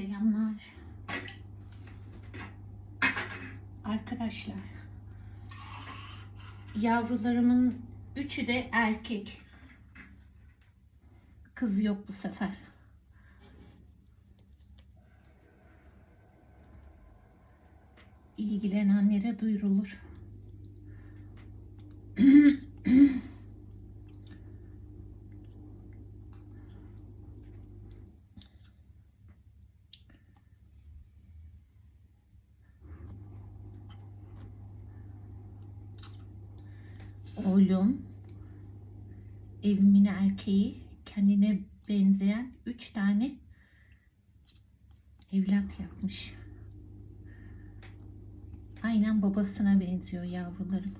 Selamlar. Arkadaşlar. Yavrularımın üçü de erkek. Kız yok bu sefer. İlgilenenlere duyurulur. Oğlum, evimin erkeği, kendine benzeyen üç tane evlat yapmış. Aynen babasına benziyor yavrularım.